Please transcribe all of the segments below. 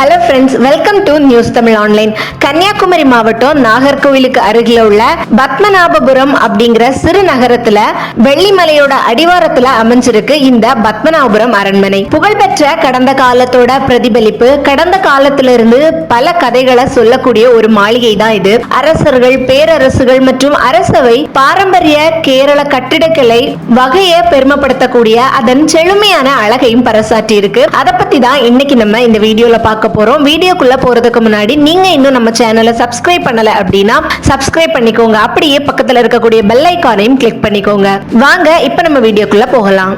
Hello friends welcome to news Tamil online Kanyakumari மாவட்டம் நாகர்கோவிலுக்கு அருகில் உள்ள பத்மநாபபுரம் அப்படிங்கிற சிறு நகரத்துல வெள்ளிமலையோட அடிவாரத்துல அமைஞ்சிருக்கு இந்த பத்மநாபபுரம் அரண்மனை. புகழ்பெற்ற கடந்த காலத்தோட பிரதிபலிப்பு கடந்த காலத்திலிருந்து பல கதைகளை சொல்லக்கூடிய ஒரு மாளிகை தான் இது. அரசர்கள் பேரரசுகள் மற்றும் அரசவை பாரம்பரிய கேரள கட்டிடக்கலை வகையை பெருமைப்படுத்தக்கூடிய அதன் செழுமையான அழகையும் பறைசாற்றி இருக்கு அதை பத்தி தான் இன்னைக்கு நம்ம இந்த வீடியோல பார்க்க போறோம். வீடியோக்குள்ள போறதுக்கு முன்னாடி நீங்க இன்னும் நம்ம சேனலை சப்ஸ்கிரைப் பண்ணல அப்படின்னா சப்ஸ்கிரைப் பண்ணிக்கோங்க. அப்படியே பக்கத்துல இருக்கக்கூடிய பெல் ஐக்கானையும் கிளிக் பண்ணிக்கோங்க. வாங்க இப்போ நம்ம வீடியோக்குள்ள போகலாம்.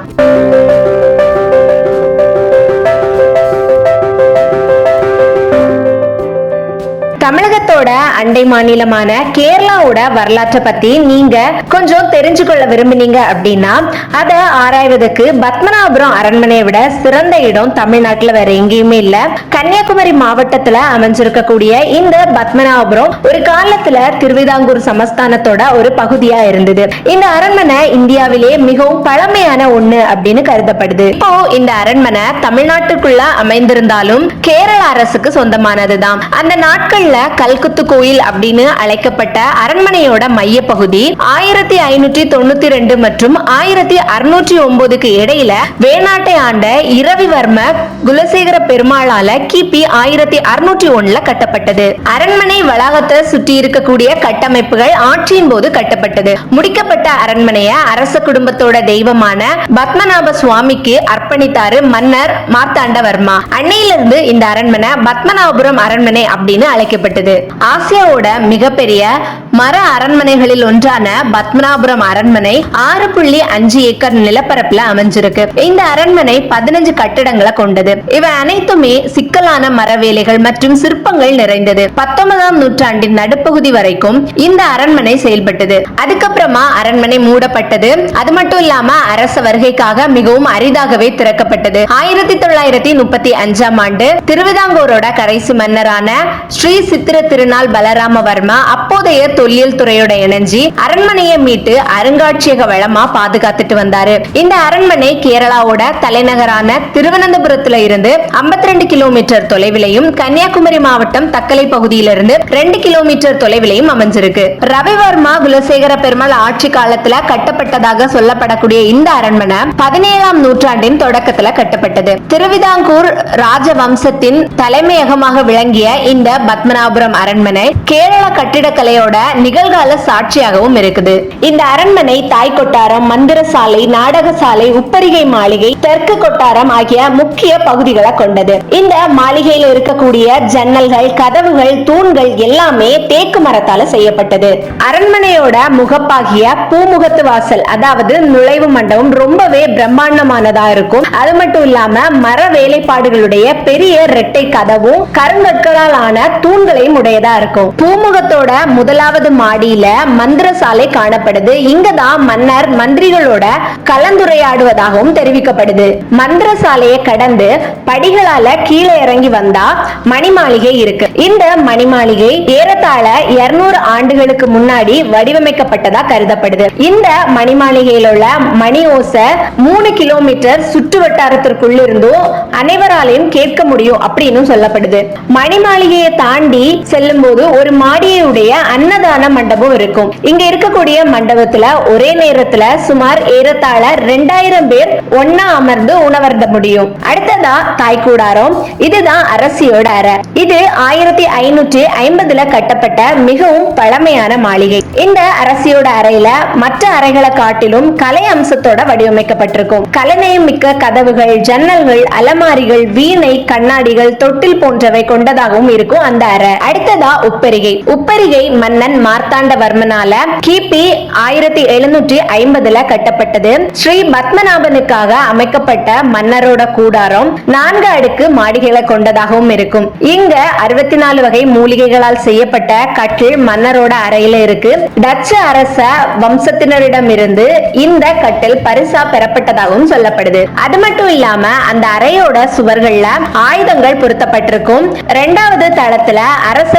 தமிழகத்தோட அண்டை மாநிலமான கேரளாவோட வரலாற்றை பத்தி நீங்க கொஞ்சம் தெரிஞ்சுக்கொள்ள விரும்புனீங்க அப்படின்னா அதை ஆராய்வதற்கு பத்மநாபுரம் அரண்மனையை விட சிறந்த இடம் தமிழ்நாட்டுல வேற எங்கேயுமே இல்ல. கன்னியாகுமரி மாவட்டத்துல அமைஞ்சிருக்கக்கூடிய இந்த பத்மநாபுரம் ஒரு காலத்துல திருவிதாங்கூர் சமஸ்தானத்தோட ஒரு பகுதியா இருந்தது. இந்த அரண்மனை இந்தியாவிலே மிகவும் பழமையான ஒண்ணு அப்படின்னு கருதப்படுது. இப்போ இந்த அரண்மனை தமிழ்நாட்டுக்குள்ள அமைந்திருந்தாலும் கேரள அரசுக்கு சொந்தமானதுதான். அந்த நாட்கள்ல கல்குத்து கோயில் அப்படின்னு அழைக்கப்பட்ட அரண்மனையோட மைய பகுதி ஆயிரத்தி ஐநூற்றி தொண்ணூத்தி ரெண்டு மற்றும் ஆயிரத்தி அறுநூற்றி ஒன்பதுக்கு இடையில வேணாட்டை ஆண்ட இரவிவர்ம குலசேகர பெருமாளால கிபி ஆயிரத்தி அறுநூற்றி ஒண்ணுல கட்டப்பட்டது. அரண்மனை வளாகத்தை சுற்றி இருக்கக்கூடிய கட்டமைப்புகள் ஆட்சியின் போது கட்டப்பட்டது. முடிக்கப்பட்ட அரண்மனையை அரச குடும்பத்தோட தெய்வமான பத்மநாப சுவாமிக்கு அர்ப்பணித்தாரு மன்னர் மார்த்தாண்டவர்மா. அன்னையிலிருந்து இந்த அரண்மனை பத்மநாபபுரம் அரண்மனை அப்படின்னு அழைக்கப்பட்டது. ஆசியாவோட மிகப்பெரிய மர அரண்மனைகளில் ஒன்றான பத்மநாபுரம் அரண்மனை ஆறு புள்ளி அஞ்சு ஏக்கர் நிலப்பரப்புல அமைஞ்சிருக்கு. இந்த அரண்மனை பதினஞ்சு கட்டிடங்களை கொண்டது. இவை அனைத்துமே சிக்கலான மர வேலைகள் மற்றும் சிற்பங்கள் நிறைந்தது. பத்தொன்பதாம் நூற்றாண்டின் நடுப்பகுதி வரைக்கும் இந்த அரண்மனை செயல்பட்டது. அதுக்கப்புறமா அரண்மனை மூடப்பட்டது. அது மட்டும் இல்லாம அரச வருகைக்காக மிகவும் அரிதாகவே திறக்கப்பட்டது. ஆயிரத்தி தொள்ளாயிரத்தி முப்பத்தி அஞ்சாம் ஆண்டு திருவிதாங்கூரோட கடைசி மன்னரான ஸ்ரீ சித்திர திருநாள் பலராமவர்மா அப்போதைய தொல்லியல் துறையோட இணைஞ்சி அரண்மனையை மீட்டு அருங்காட்சியக வளமா பாதுகாத்துட்டு வந்தாரு. இந்த அரண்மனை கேரளாவோட தலைநகரான திருவனந்தபுரத்துல இருந்து 52 கிலோமீட்டர் தொலைவிலையும் கன்னியாகுமரி மாவட்டம் தக்கலை பகுதியிலிருந்து ரெண்டு கிலோமீட்டர் தொலைவிலையும் அமைஞ்சிருக்கு. ரவிவர்மா குலசேகர பெருமாள் ஆட்சி காலத்துல கட்டப்பட்டதாக சொல்லப்படக்கூடிய இந்த அரண்மனை பதினேழாம் நூற்றாண்டின் தொடக்கத்துல கட்டப்பட்டது. திருவிதாங்கூர் ராஜவம்சத்தின் தலைமையகமாக விளங்கிய இந்த பத்மநாபுரம் அரண்மனை கேரள கட்டிடக்கலையோட நிகழ்கால சாட்சியாகவும் இருக்குது. இந்த அரண்மனை தாய் கொட்டாரம் மந்திர சாலை நாடக சாலை உப்பரிகை மாளிகை தெற்கு கொட்டாரம் ஆகிய முக்கிய பகுதிகளை கொண்டது. இந்த மாளிகையில் இருக்கக்கூடிய ஜன்னல்கள் கதவுகள் தூண்கள் எல்லாமே தேக்கு மரத்தால செய்யப்பட்டது. அரண்மனையோட முகப்பாகிய பூமுகத்து வாசல் அதாவது நுழைவு மண்டபம் ரொம்பவே பிரம்மாண்டமானதா இருக்கும். அது மட்டும் இல்லாம மர வேலைப்பாடுகளுடைய பெரிய ரெட்டை கதவும் கருங்கற்களால் ஆன தூண்களையும் உடையதா இருக்கும். பூமுகத்தோட முதலாவது மாடியில மந்திரசாலை காணப்படுது. இங்கதான் மன்னர் மந்திரிகளோட கலந்துரையாடுவதாகவும் தெரிவிக்கப்படுது. மந்திரசாலையை கடந்து படிகளால கீழே இறங்கி வந்தா மணிமாளிகை இருக்கு. இந்த மணிமாளிகை ஏறத்தாழ 200 ஆண்டுகளுக்கு முன்னாடி வடிவமைக்கப்பட்டதா கருதப்படுது. இந்த மணிமாளிகையில் உள்ள மணி ஓசை மூணு கிலோமீட்டர் சுற்று வட்டாரத்திற்குள்ள இருந்தும் அனைவராலையும் கேட்க முடியும் அப்படின்னு சொல்லப்படுது. மணிமாளிகையை தாண்டி செல்லும் போது ஒரு மாடியுடைய அன்னதான மண்டபம் இருக்கும். இங்க இருக்கக்கூடிய மண்டபத்துல ஒரே நேரத்துல சுமார் ஏறத்தாழ ரெண்டாயிரம் பேர் ஒன்னா அமர்ந்து உணவருந்த முடியும். அடுத்ததா தாய்க்கூடாரம். இதுதான் அரசியோட அறை. இது ஆயிரத்தி ஐநூற்றி ஐம்பதுல கட்டப்பட்ட மிகவும் பழமையான மாளிகை. இந்த அரசியோட அறையில மற்ற அறைகளை காட்டிலும் கலை அம்சத்தோட வடிவமைக்கப்பட்டிருக்கும். கலைநயம் மிக்க கதவுகள் ஜன்னல்கள் அலமாரிகள் வீணை கண்ணாடிகள் தொட்டில் போன்றவை கொண்டதாகவும் இருக்கும் அந்த அறை. அடுத்த அடுத்ததா உப்பரிகை. உப்பரிகை மன்னன் மார்த்தாண்டவர்மனால கிபி ஆயிரத்தி எழுநூற்றி ஐம்பதுல கட்டப்பட்டது. ஸ்ரீ பத்மநாபனுக்காக அமைக்கப்பட்ட மன்னரோட கூடாரம் நான்கு அடுக்கு மாடிகளை கொண்டதாகவும் இருக்கும். இங்க அறுபத்தி நாலு வகை மூலிகைகளால் செய்யப்பட்ட கட்டில் மன்னரோட அறையில இருக்கு. டச்சு அரச வம்சத்தினரிடம் இருந்து இந்த கட்டில் பரிசா பெறப்பட்டதாகவும் சொல்லப்படுது. அது மட்டும் இல்லாம அந்த அறையோட சுவர்கள்ல ஆயுதங்கள் பொருத்தப்பட்டிருக்கும். இரண்டாவது தளத்துல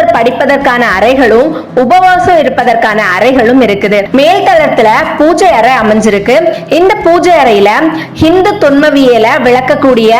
அரசர் படிப்பதற்கான அறைகளும் உபவாசம் இருப்பதற்கான அறைகளும் இருக்குது. மேல் தளத்துல பூஜை அறை அமைஞ்சிருக்கு. இந்த பூஜை அறையில ஹிந்து தொன்மவியல விளக்கக்கூடிய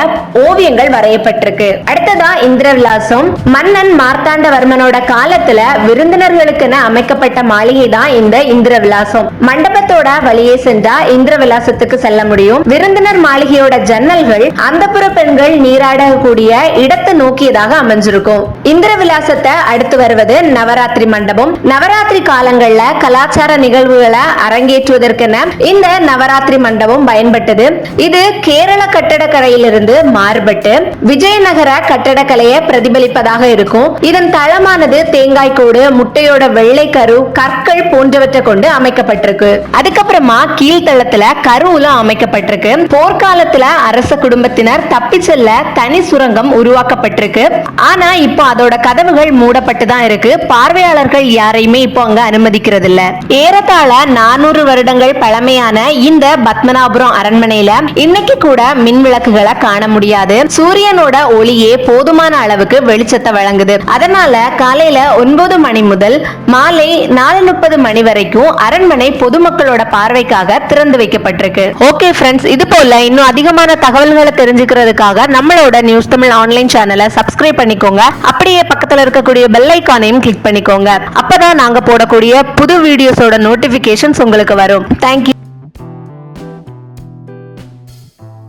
ஓவியங்கள் வரையப்பட்டிருக்கு. அடுத்ததா இந்திர விலாசம் மன்னன் மார்த்தாண்டவர்மனோட காலத்துல விருந்தினர்களுக்கென அமைக்கப்பட்ட மாளிகை தான் இந்த இந்திர விலாசம் மண்டபத்தோட வழியே சென்றா இந்திர விலாசத்துக்கு செல்ல முடியும். விருந்தினர் மாளிகையோட ஜன்னல்கள் அந்தப்புற பெண்கள் நீராடக்கூடிய இடத்தை நோக்கியதாக அமைஞ்சிருக்கும். இந்திர விலாசத்தை அடுத்து வருவது நவராத்திரி மண்டபம். நவராத்திரி காலங்கள்ல கலாச்சார நிகழ்வுகளை அரங்கேற்றுவதற்கென இந்த நவராத்திரி மண்டபம் பயன்பட்டது. இது கேரள கட்டடக்கலையிலிருந்து மாறுபட்டு விஜயநகர கட்டடக்கலையை பிரதிபலிப்பதாக இருக்கும். இதன் தளமானது தேங்காய் கூடு முட்டையோட வெள்ளை கரு கற்கள் போன்றவற்றை கொண்டு அமைக்கப்பட்டிருக்கு. அதுக்கப்புறமா கீழ்த்தளத்துல கருவுல அமைக்கப்பட்டிருக்கு. போர்க்காலத்துல அரச குடும்பத்தினர் தப்பி செல்ல தனி சுரங்கம் உருவாக்கப்பட்டிருக்கு. ஆனா இப்போ அதோட கதவுகள் மூடப்பட்டு தான் இருக்கு. பார்வையாளர்கள் யாரையுமே இப்போ அங்க அனுமதிக்கிறது இல்ல ஏறத்தாழ நானூறு வருடங்கள் பழமையான இந்த பத்மநாபுரம் அரண்மனையில இன்னைக்கு கூட மின் விளக்குகளை காண முடியாது. சூரியனோட ஒளியே போதுமான அளவுக்கு வெளிச்சத்தை வழங்குது. அதனால காலையில ஒன்பது மணி முதல் மாலை நாலு முப்பது மணி வரைக்கும் அரண்மனை பொதுமக்களோட பார்வைக்காக திறந்து வைக்கப்பட்டிருக்கு. ஓகே ஃப்ரெண்ட்ஸ் இது போல இன்னும் அதிகமான தகவல்களை தெரிஞ்சுக்கிறதுக்காக நம்மளோட நியூஸ் தமிழ் ஆன்லைன் சேனலை சப்ஸ்கிரைப் பண்ணிக்கோங்க. அப்படியே பக்கத்துல இருக்கக்கூடிய பெல் ஐக்கானையும் கிளிக் பண்ணிக்கோங்க. அப்பதான் நாங்க போடக்கூடிய புது வீடியோஸோட நோட்டிபிகேஷன்ஸ் உங்களுக்கு வரும். தேங்க்யூ